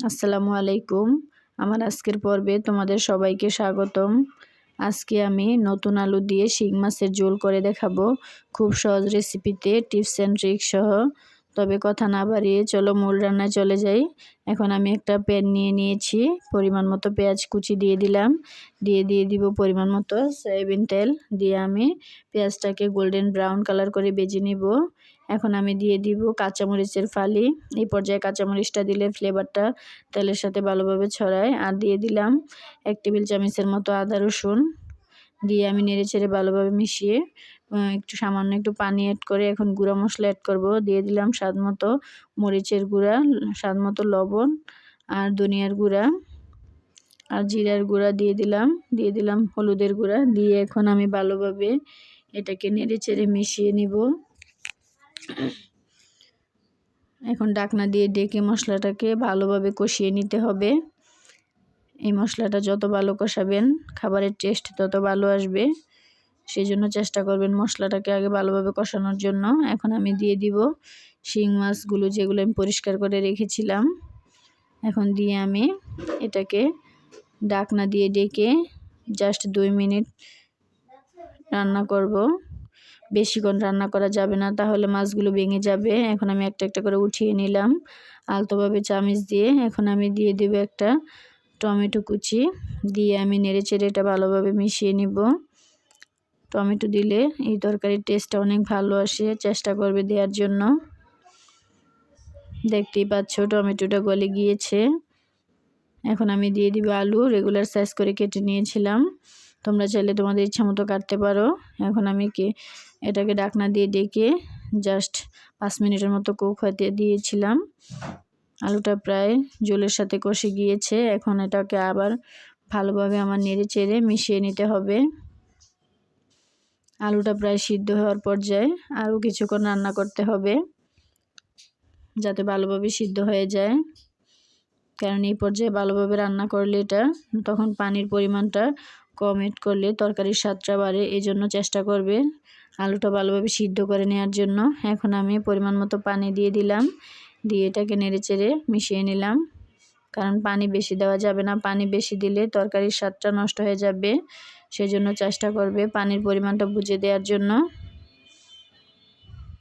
আসসালামু আলাইকুম। আমার আজকের পর্বে তোমাদের সবাইকে স্বাগতম। আজকে আমি নতুন আলু দিয়ে শিং মাছের ঝোল করে দেখাবো খুব সহজ রেসিপিতে টিপস অ্যান্ড ট্রিক সহ। তবে কথা না বাড়িয়ে চলো মূল রান্নায় চলে যাই। এখন আমি একটা প্যান নিয়ে নিয়েছি, পরিমাণ মতো পেঁয়াজ কুচি দিয়ে দিলাম। দিয়ে দিয়ে দিব পরিমাণ মতো সয়াবিন তেল। দিয়ে আমি পেঁয়াজটাকে গোল্ডেন ব্রাউন কালার করে বেজে নিব। এখন আমি দিয়ে দিব কাঁচামরিচের ফালি। এই পর্যায়ে কাঁচামরিচটা দিলে ফ্লেভারটা তেলের সাথে ভালোভাবে ছড়ায়। আর দিয়ে দিলাম এক টেবিল চামচের মতো আদা রসুন। দিয়ে আমি নেড়ে ছেড়ে ভালোভাবে মিশিয়ে একটু সামান্য একটু পানি অ্যাড করে এখন গুঁড়া মশলা অ্যাড করব। দিয়ে দিলাম স্বাদ মতো মরিচের গুঁড়া, স্বাদ মতো লবণ আর ধনিয়ার গুঁড়া। আর জিরার গুঁড়া দিয়ে দিলাম দিয়ে দিলাম হলুদের গুঁড়া। দিয়ে এখন আমি ভালোভাবে এটাকে নেড়ে চেড়ে মিশিয়ে নিব। এখন ডাকনা দিয়ে ডেকে মশলাটাকে ভালোভাবে কষিয়ে নিতে হবে। এই মশলাটা যত ভালো কষাবেন, খাবারের টেস্ট তত ভালো আসবে। সেই জন্য চেষ্টা করবেন মশলাটাকে আগে ভালোভাবে কষানোর জন্য। এখন আমি দিয়ে দিব শিং মাছগুলো যেগুলো আমি পরিষ্কার করে রেখেছিলাম। এখন দিয়ে আমি এটাকে ডাকনা দিয়ে ডেকে জাস্ট দুই মিনিট রান্না করব। বেশিক্ষণ রান্না করা যাবে না, তাহলে মাছগুলো ভেঙে যাবে। এখন আমি একটা একটা করে উঠিয়ে নিলাম আলতোভাবে চামিচ দিয়ে। এখন আমি দিয়ে দেব একটা টমেটো কুচি। দিয়ে আমি নেড়ে চেড়ে এটা ভালোভাবে মিশিয়ে নিব। টমেটো দিলে এই তরকারির টেস্টটা অনেক ভালো আসে, চেষ্টা করবে দেওয়ার জন্য। দেখতেই পাচ্ছ টমেটোটা গলে গিয়েছে। এখন আমি দিয়ে দিব আলু, রেগুলার সাইজ করে কেটে নিয়েছিলাম। তোমরা চাইলে তোমাদের ইচ্ছা মতো কাটতে পারো। এখন আমি কি এটাকে ডাকনা দিয়ে ডেকে জাস্ট পাঁচ মিনিটের মতো কুক হতে দিয়েছিলাম। আলুটা প্রায় জলের সাথে কষে গিয়েছে। এখন এটাকে আবার ভালোভাবে আমার নেড়ে চেড়ে মিশিয়ে নিতে হবে। আলুটা প্রায় সিদ্ধ হওয়ার পর্যায়ে আরও কিছুক্ষণ রান্না করতে হবে, যাতে ভালোভাবে সিদ্ধ হয়ে যায়। কারণ এই পর্যায়ে ভালোভাবে রান্না করলে এটা, তখন পানির পরিমাণটা কম এড করলে তরকারির স্বাদটা বাড়ে এই জন্য চেষ্টা করবে আলুটা ভালোভাবে সিদ্ধ করে নেওয়ার জন্য। এখন আমি পরিমাণ মতো পানি দিয়ে দিলাম, দিয়ে এটাকে নেড়ে চেড়ে মিশিয়ে নিলাম। কারণ পানি বেশি দেওয়া যাবে না, পানি বেশি দিলে তরকারির স্বাদটা নষ্ট হয়ে যাবে, সেজন্য চেষ্টা করবে পানির পরিমাণটা বুঝে দেওয়ার জন্য।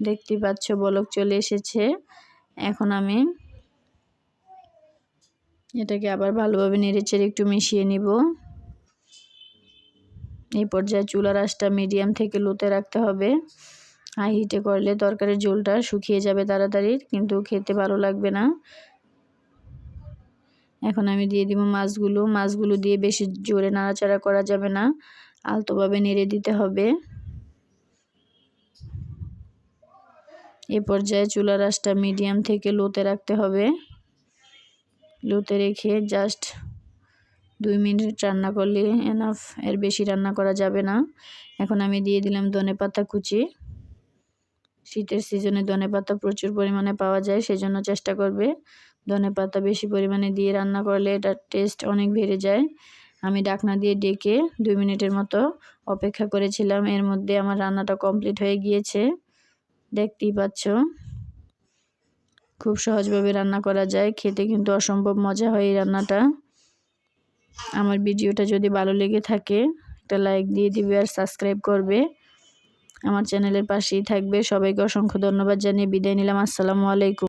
দেখতে পাচ্ছ বলক চলে এসেছে। এখন আমি এটাকে আবার ভালোভাবে নেড়ে চেড়ে একটু মিশিয়ে নিব। এই পর্যায়ে চুলার আঁচটা মিডিয়াম থেকে লোতে রাখতে হবে। হাই হিটে করলে তরকারির ঝোলটা শুকিয়ে যাবে তাড়াতাড়ি, কিন্তু খেতে ভালো লাগবে না। এখন আমি দিয়ে দিব মাছগুলো। মাছগুলো দিয়ে বেশি জোরে নাড়াচাড়া করা যাবে না। আলতোভাবে নেড়ে দিতে হবে। এ পর্যায়ে চুলার আঁচটা মিডিয়াম থেকে লোতে রাখতে হবে। লোতে রেখে জাস্ট দুই মিনিট রান্না করলে এনাফ এর বেশি রান্না করা যাবে না। এখন আমি দিয়ে দিলাম ধনে পাতা কুচি। শীতের সিজনে ধনে পাতা প্রচুর পরিমাণে পাওয়া যায়, সেজন্য চেষ্টা করবে। ধনে পাতা বেশি পরিমাণে দিয়ে রান্না করলে এটার টেস্ট অনেক বেড়ে যায়। আমি ডাকনা দিয়ে ডেকে দুই মিনিটের মতো অপেক্ষা করেছিলাম। এর মধ্যে আমার রান্নাটা কমপ্লিট হয়ে গিয়েছে। দেখতেই পাচ্ছ। খুব সহজভাবে রান্না করা যায়। খেতে কিন্তু অসম্ভব মজা হয় এই রান্নাটা। আমার ভিডিওটা যদি ভালো লেগে থাকে, একটা লাইক দিয়ে দিবে আর সাবস্ক্রাইব করবে। আমার চ্যানেলের পাশেই থাকবে। সবাইকে অসংখ্য ধন্যবাদ জানিয়ে বিদায় নিলাম। আসসালামু আলাইকুম।